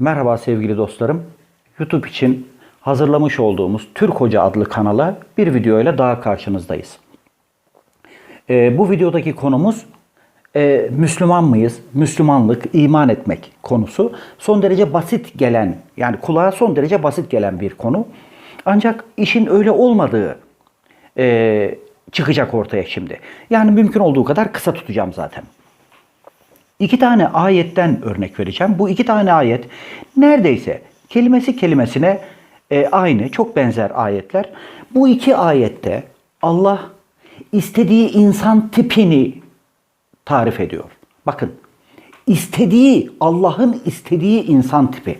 Merhaba sevgili dostlarım. YouTube için hazırlamış olduğumuz Türk Hoca adlı kanala bir video ile daha karşınızdayız. Ee, bu videodaki konumuz e, Müslüman mıyız? Müslümanlık, iman etmek konusu. Son derece basit gelen, yani kulağa son derece basit gelen bir konu. Ancak işin öyle olmadığı e, çıkacak ortaya şimdi. Yani mümkün olduğu kadar kısa tutacağım zaten. İki tane ayetten örnek vereceğim. Bu iki tane ayet neredeyse kelimesi kelimesine e, aynı, çok benzer ayetler. Bu iki ayette Allah istediği insan tipini tarif ediyor. Bakın, istediği, Allah'ın istediği insan tipi.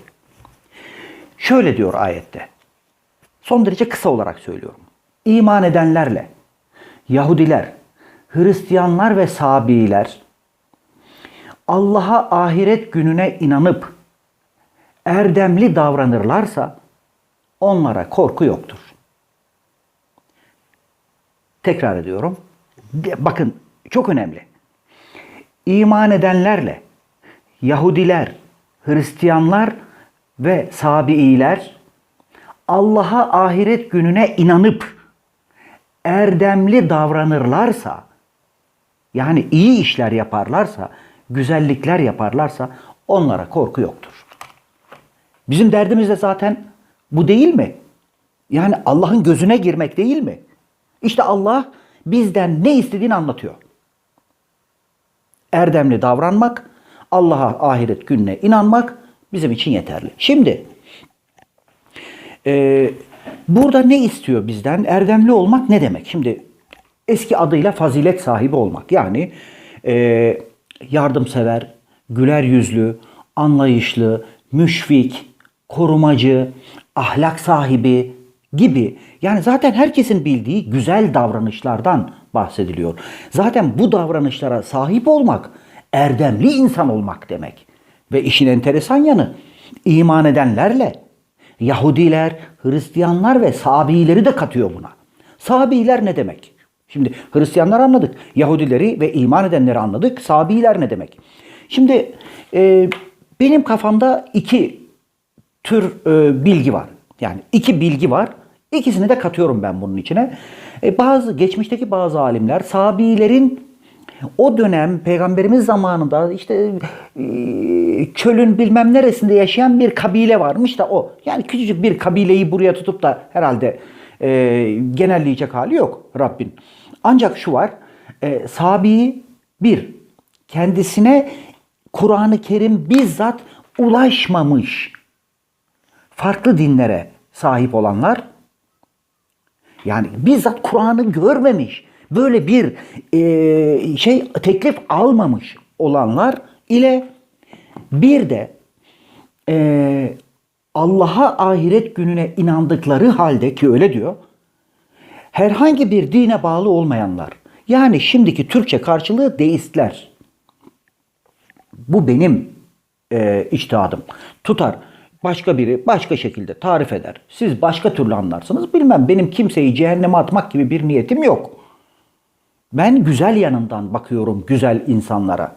Şöyle diyor ayette. Son derece kısa olarak söylüyorum. İman edenlerle Yahudiler, Hristiyanlar ve Sabiiler Allah'a ahiret gününe inanıp erdemli davranırlarsa onlara korku yoktur. Tekrar ediyorum. Bakın çok önemli. İman edenlerle Yahudiler, Hristiyanlar ve Sabiiler Allah'a ahiret gününe inanıp erdemli davranırlarsa yani iyi işler yaparlarsa, güzellikler yaparlarsa onlara korku yoktur. Bizim derdimiz de zaten bu değil mi? Yani Allah'ın gözüne girmek değil mi? İşte Allah bizden ne istediğini anlatıyor. Erdemli davranmak, Allah'a ahiret gününe inanmak bizim için yeterli. Şimdi e, burada ne istiyor bizden? Erdemli olmak ne demek? Şimdi eski adıyla fazilet sahibi olmak. Yani e, yardımsever, güler yüzlü, anlayışlı, müşfik, korumacı, ahlak sahibi gibi. Yani zaten herkesin bildiği güzel davranışlardan bahsediliyor. Zaten bu davranışlara sahip olmak erdemli insan olmak demek. Ve işin enteresan yanı iman edenlerle Yahudiler, Hristiyanlar ve Sabileri de katıyor buna. Sabiler ne demek? Şimdi Hristiyanlar anladık. Yahudileri ve iman edenleri anladık. Sabiler ne demek? Şimdi e, benim kafamda iki tür e, bilgi var. Yani iki bilgi var. İkisini de katıyorum ben bunun içine. E, bazı geçmişteki bazı alimler Sabilerin o dönem peygamberimiz zamanında işte e, çölün bilmem neresinde yaşayan bir kabile varmış da o. Yani küçücük bir kabileyi buraya tutup da herhalde e, genelleyecek hali yok Rabbin. Ancak şu var. E, Sabi bir kendisine Kur'an-ı Kerim bizzat ulaşmamış farklı dinlere sahip olanlar yani bizzat Kur'an'ı görmemiş böyle bir e, şey teklif almamış olanlar ile bir de e, Allah'a ahiret gününe inandıkları halde ki öyle diyor herhangi bir dine bağlı olmayanlar yani şimdiki Türkçe karşılığı deistler. Bu benim e, içtihadım. Tutar başka biri başka şekilde tarif eder. Siz başka türlü anlarsınız. Bilmem benim kimseyi cehenneme atmak gibi bir niyetim yok. Ben güzel yanından bakıyorum güzel insanlara.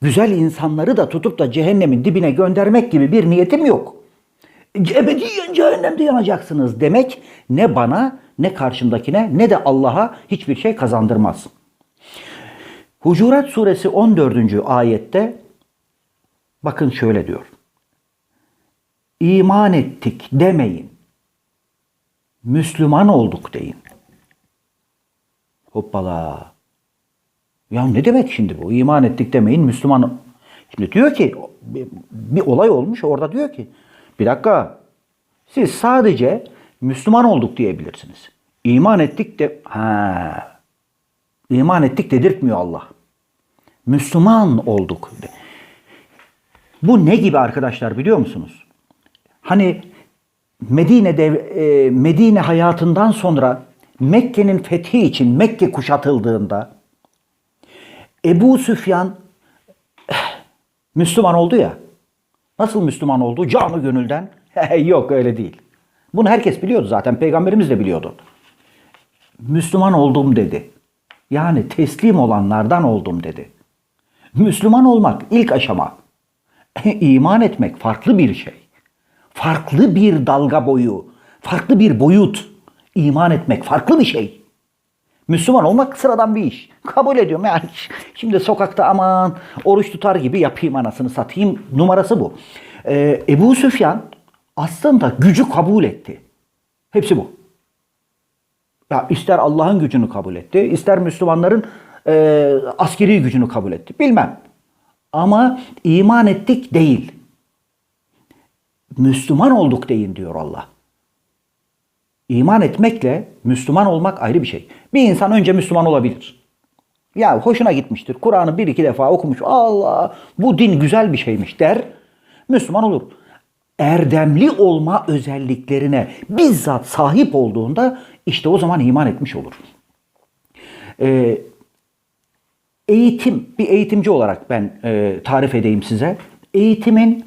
Güzel insanları da tutup da cehennemin dibine göndermek gibi bir niyetim yok. Ebediyen cehennemde yanacaksınız demek ne bana ne karşımdakine ne de Allah'a hiçbir şey kazandırmaz. Hucurat suresi 14. ayette bakın şöyle diyor. İman ettik demeyin. Müslüman olduk deyin. Hoppala. Ya ne demek şimdi bu? İman ettik demeyin Müslüman. Şimdi diyor ki bir, olay olmuş orada diyor ki bir dakika siz sadece Müslüman olduk diyebilirsiniz. İman ettik de ha iman ettik dedirtmiyor Allah. Müslüman olduk. Bu ne gibi arkadaşlar biliyor musunuz? Hani Medine dev, e, Medine hayatından sonra Mekke'nin fethi için Mekke kuşatıldığında Ebu Süfyan Müslüman oldu ya. Nasıl Müslüman oldu? Canı gönülden. Yok öyle değil. Bunu herkes biliyordu zaten. Peygamberimiz de biliyordu. Müslüman oldum dedi. Yani teslim olanlardan oldum dedi. Müslüman olmak ilk aşama. iman etmek farklı bir şey. Farklı bir dalga boyu, farklı bir boyut. İman etmek farklı bir şey. Müslüman olmak sıradan bir iş. Kabul ediyorum yani. Şimdi sokakta aman oruç tutar gibi yapayım anasını satayım numarası bu. Ee, Ebu Süfyan aslında gücü kabul etti. Hepsi bu. Ya ister Allah'ın gücünü kabul etti, ister Müslümanların e, askeri gücünü kabul etti. Bilmem. Ama iman ettik değil. Müslüman olduk deyin diyor Allah. İman etmekle Müslüman olmak ayrı bir şey. Bir insan önce Müslüman olabilir. Ya hoşuna gitmiştir. Kur'an'ı bir iki defa okumuş. Allah bu din güzel bir şeymiş der. Müslüman olur. Erdemli olma özelliklerine bizzat sahip olduğunda işte o zaman iman etmiş olur. Ee, eğitim, bir eğitimci olarak ben e, tarif edeyim size. Eğitimin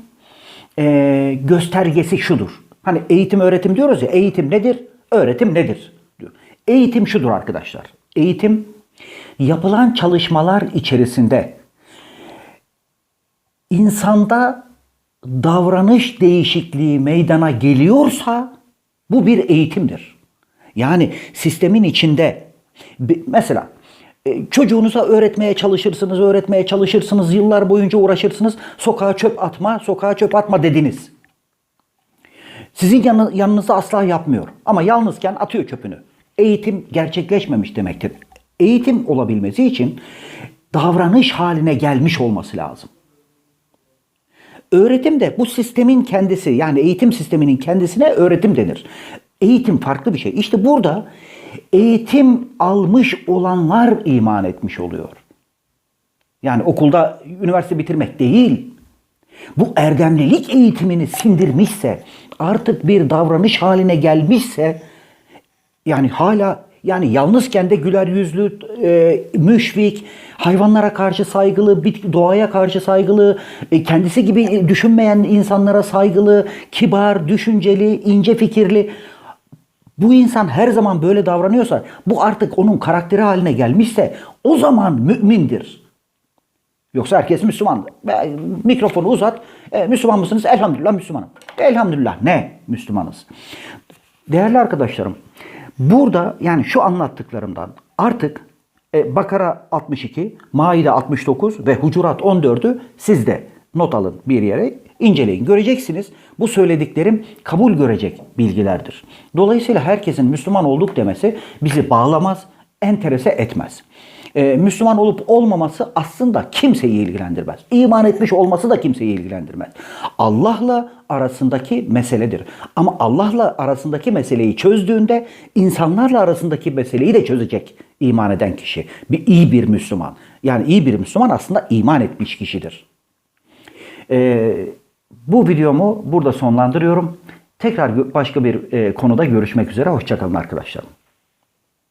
e, göstergesi şudur. Hani eğitim öğretim diyoruz ya, eğitim nedir? Öğretim nedir? Diyor. Eğitim şudur arkadaşlar. Eğitim yapılan çalışmalar içerisinde insanda davranış değişikliği meydana geliyorsa bu bir eğitimdir. Yani sistemin içinde mesela e, çocuğunuza öğretmeye çalışırsınız, öğretmeye çalışırsınız, yıllar boyunca uğraşırsınız. Sokağa çöp atma, sokağa çöp atma dediniz. Sizin yanı, yanınızda asla yapmıyor. Ama yalnızken atıyor çöpünü. Eğitim gerçekleşmemiş demektir. Eğitim olabilmesi için davranış haline gelmiş olması lazım. Öğretim de bu sistemin kendisi yani eğitim sisteminin kendisine öğretim denir. Eğitim farklı bir şey. İşte burada eğitim almış olanlar iman etmiş oluyor. Yani okulda üniversite bitirmek değil. Bu erdemlilik eğitimini sindirmişse, artık bir davranış haline gelmişse, yani hala yani yalnızken de güler yüzlü, e, müşfik, hayvanlara karşı saygılı, bit- doğaya karşı saygılı, e, kendisi gibi düşünmeyen insanlara saygılı, kibar, düşünceli, ince fikirli. Bu insan her zaman böyle davranıyorsa, bu artık onun karakteri haline gelmişse o zaman mümindir. Yoksa herkes Müslüman. Mikrofonu uzat. E, Müslüman mısınız? Elhamdülillah Müslümanım. Elhamdülillah ne Müslümanız? Değerli arkadaşlarım, burada yani şu anlattıklarımdan artık e, Bakara 62, Maide 69 ve Hucurat 14'ü siz de not alın bir yere inceleyin. Göreceksiniz bu söylediklerim kabul görecek bilgilerdir. Dolayısıyla herkesin Müslüman olduk demesi bizi bağlamaz, enterese etmez. Ee, Müslüman olup olmaması aslında kimseyi ilgilendirmez. İman etmiş olması da kimseyi ilgilendirmez. Allah'la arasındaki meseledir. Ama Allah'la arasındaki meseleyi çözdüğünde insanlarla arasındaki meseleyi de çözecek iman eden kişi. Bir iyi bir Müslüman. Yani iyi bir Müslüman aslında iman etmiş kişidir. Ee, bu videomu burada sonlandırıyorum. Tekrar başka bir e, konuda görüşmek üzere. Hoşçakalın arkadaşlarım.